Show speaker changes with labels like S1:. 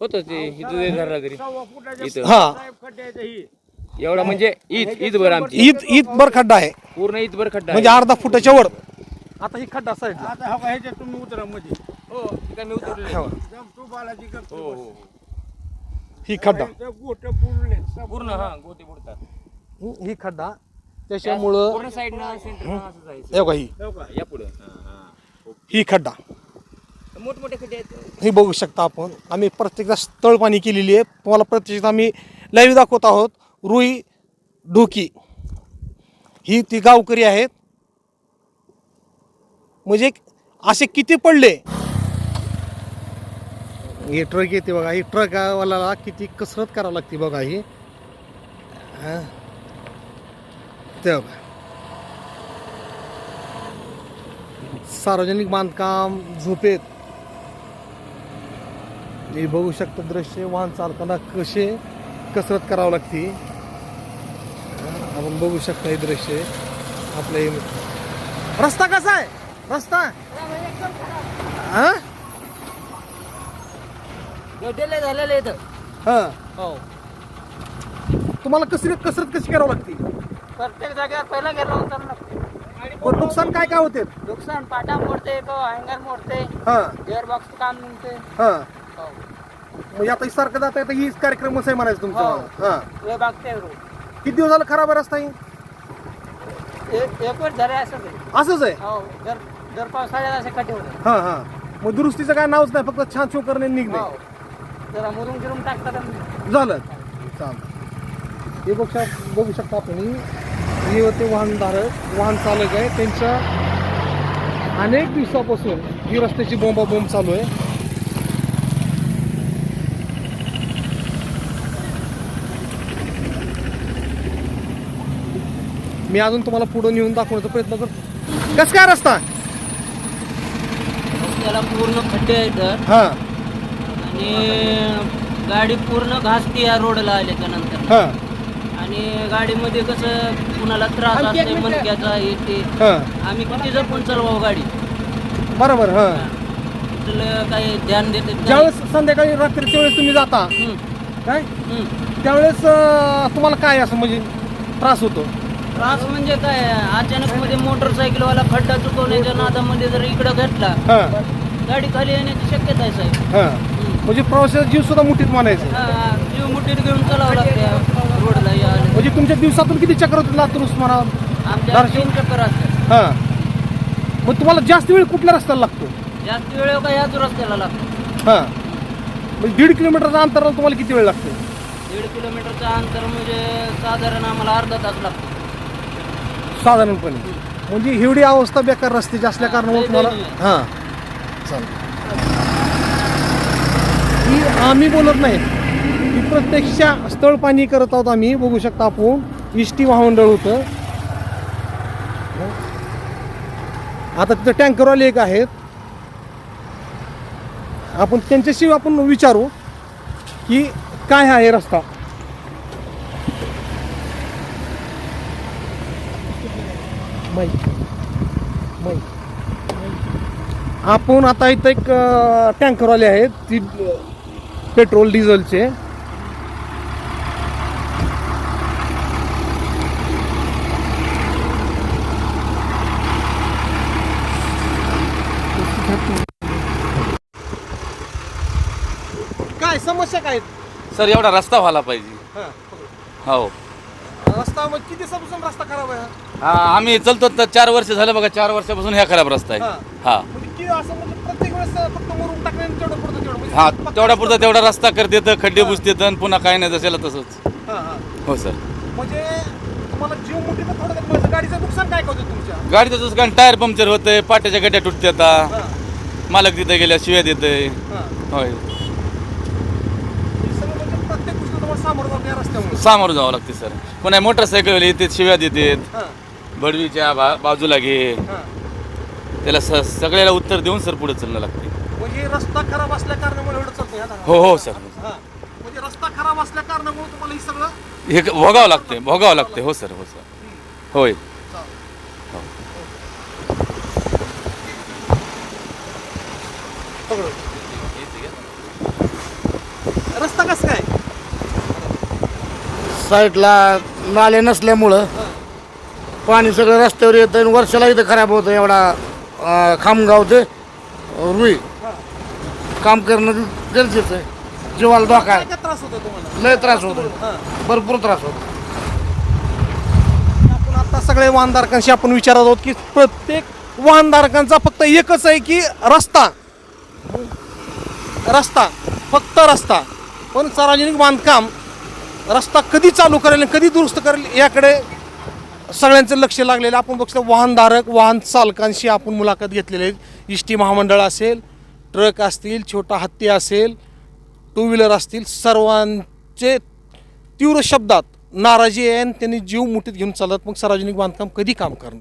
S1: होतं ते इथं धरला तरी. इथं.
S2: हा.
S1: एवढा म्हणजे ईद ईद भर आमची.
S2: ईद ईद भर खड्डा आहे.
S1: पूर्ण ईद भर खड्डा
S2: म्हणजे अर्धा फुटाच्या वर. आता ही खड्डा साईडला.
S3: आता हा ह्याच्यात तुम्ही उतरा मध्ये
S1: हो तिथं मी उतरलो.
S3: तू बालाजी कर
S1: हो हो
S2: ही. खड्डा.
S3: गोट पुरले
S1: पूर्ण हा गोटे बुडतात.
S2: ही खड्डा. त्याच्यामुळं
S1: पूर्ण साईड ना सेंटर असं जायचं.
S2: हे बघा ही.
S1: या पुढं.
S2: ही खड्डा.
S1: मोठमोठे खड्डे आहेत.
S2: हे बघू शकता आपण. आम्ही प्रत्येकदा स्थळ पाणी केलेली आहे. तुम्हाला प्रत्यक्षात आम्ही लाईव्ह दाखवत आहोत. रुई ढोकी. ही ती गावकरी आहेत. म्हणजे असे किती पडले? हे ट्रक येते बघा. ही ट्रकवाल्याला किती कसरत करावं लागते बघा ही. ते बघा. सार्वजनिक बांधकाम झोपेत. हे बघू शकता दृश्य वाहन चालताना कसे कसरत करावं लागते. आपण बघू शकता हे दृश्य आपल्या हे- रस्ता कसा आहे? रस्ता? हा?
S4: झालेले
S2: तुम्हाला कसरत कसरत कशी करावं लागते?
S4: प्रत्येक जागेवर पहिला गेलो उतरलं
S2: पण नुकसान काय काय होते?
S4: नुकसान पाटा मोडते तो हँगर मोडते
S2: हा.
S4: गेअर बॉक्स काम निघते.
S2: म्हणजे आता सारखं जाता येतं ही कार्यक्रमच आहे म्हणायचं तुमचा
S4: हो.
S2: हा.
S4: हे रोड
S2: किती दिवस झालं खराब आहे रस्ता ही?
S4: एक झाले असंच आहे
S2: असंच आहे?
S4: हो दर दर असे खड्डे होते
S2: हा हा. मग दुरुस्तीचं काय नावच नाही फक्त छान छो करणे निघणे.
S4: हो. जरा मुरुम गिरुम टाकतात आणि
S2: झालं. चालतं हे बघू शक बघू शकता आपण हे होते वाहनधारक वाहन चालक आहे. त्यांच्या अनेक दिवसापासून ही रस्त्याची बोंबाबोंब चालू आहे. मी अजून तुम्हाला पुढे नेऊन दाखवण्याचा प्रयत्न करतो. कस काय रस्ता?
S4: त्याला पूर्ण खड्डे आहेत
S2: हा.
S4: आणि गाडी पूर्ण घासते या रोडला आल्याच्यानंतर.
S2: हा.
S4: आणि गाडीमध्ये कसं कुणाला त्रास असते मनक्याचा येते
S2: हा.
S4: आम्ही किती जपून चालवावं गाडी?
S2: बरोबर हा.
S4: कुठलं काही ध्यान देत.
S2: ज्यावेळेस संध्याकाळी रात्रीच्या वेळेस तुम्ही जाता काय. त्यावेळेस अं, तुम्हाला काय असं म्हणजे त्रास होतो?
S4: त्रास म्हणजे काय? अचानक मध्ये मोटरसायकलवाला खड्डा चुकवण्याच्या नादामध्ये जर इकडं घटला
S2: हा.
S4: गाडी खाली येण्याची शक्यता आहे साहेब.
S2: हा. म्हणजे प्रवासाचा जीव सुद्धा मुठीत मानायचं.
S4: हा, जीव मुठीत घेऊन चालावं लागते रोडला या
S2: म्हणजे तुमच्या दिवसातून किती चक्र होतात लातूर उस्मानाबाद?
S4: आमच्या तीन चक्कर असतात.
S2: हा. मग तुम्हाला जास्त वेळ कुठल्या रस्त्याला लागतो?
S4: जास्त वेळ का ह्याच रस्त्याला लागतो?
S2: हा. म्हणजे दीड किलोमीटरचा अंतराला तुम्हाला किती वेळ लागतो?
S4: दीड किलोमीटरचं अंतर म्हणजे साधारण आम्हाला अर्धा तास लागतो.
S2: साधारणपणे. म्हणजे एवढी अवस्था बेकार रस्त्याची असल्या कारणामुळे तुम्हाला. हा. चालेल. ही आम्ही बोलत नाही. ही प्रत्यक्ष स्थळ पाणी करत आहोत आम्ही. बघू शकता आपण. इष्टी महामंडळ होतं. आता तिथं टँकरवाले एक आहेत. आपण त्यांच्याशी आपण विचारू की काय आहे रस्ता. माहिती माहिती आपण आता इथं एक अं, टँकरवाले आहेत ती पेट्रोल डिझेलचे काय समस्या काय?
S5: सर एवढा रस्ता व्हायला पाहिजे
S2: हा.
S5: हो
S2: रस्ता मग किती दिवसापासून रस्ता खराब आहे? हा?
S5: हा आम्ही चलतो तर चार वर्ष झालं बघा चार वर्षापासून ह्या खराब रस्ता
S2: हा.
S5: आहे. हा.
S2: म्हणजे किती असं म्हणजे प्रत्येक वेळेस फक्त वरून टाकण्याने तेवढं पडतं तेवढं म्हणजे
S5: हा
S2: फक्त-
S5: तेवढा पुरता तेवढा रस्ता करते तर खड्डे बुजते आणि पुन्हा काय नाही जसेला तसंच.
S2: हा, हा.
S5: हो सर.
S2: म्हणजे तुम्हाला जीव मोठी तर थोडं म्हणजे गाडीचं नुकसान काय होतं तुमच्या?
S5: गाडीचं तसं कारण टायर पंक्चर होतंय पाट्याच्या गड्ड्या तुटते आता
S2: हा,
S5: मालक तिथे गेल्या शिव्या देतंय.
S2: हा.
S5: होय
S2: हे सगळं म्हणजे प्रत्येक गोष्ट तुम्हाला सामोरं
S5: जावं लागते सर. पुन्हा मोटरसायकल येते शिव्या देतात.
S2: हा,
S5: बडवीच्या बा बाजूला घे.
S2: हा.
S5: त्याला स सगळ्याला उत्तर देऊन सर पुढे चालणं लागते.
S2: म्हणजे रस्ता खराब असल्या कारणामुळे एवढं चालतं ह्या
S5: हो हो सर.
S2: हा. म्हणजे रस्ता खराब असल्या कारणामुळे तुम्हाला हे सगळं
S5: हे क- भोगावं लागते भोगावं लागते. हो सर हो सर. होय.
S2: सगळं. रस्ता कसं काय?
S6: साईडला नाले नसल्यामुळं पाणी सगळं रस्त्यावर येतं आणि वर्षाला इथं खराब होतं एवढा खामगाव ते रुई. काम करणं गरजेचं आहे. जीवाला धोका आहे.
S2: त्रास होतो तुम्हाला.
S6: लय त्रास होतो. भरपूर त्रास होतो
S2: आपण आता सगळे वाहनधारकांशी आपण विचारत आहोत की प्रत्येक वाहनधारकांचा फक्त एकच आहे की रस्ता. रस्ता. फक्त रस्ता. पण सार्वजनिक बांधकाम रस्ता कधी चालू करेल आणि कधी दुरुस्त करेल याकडे सगळ्यांचं लक्ष लागलेलं आपण बघतो वाहनधारक वाहन चालकांशी आपण मुलाखत घेतलेली आहे. एस टी महामंडळ असेल ट्रक असतील छोटा हत्ती असेल टू व्हीलर असतील सर्वांचे तीव्र शब्दात नाराजी आहे आणि त्यांनी जीव मुठीत घेऊन चालत मग सार्वजनिक बांधकाम कधी काम करणार?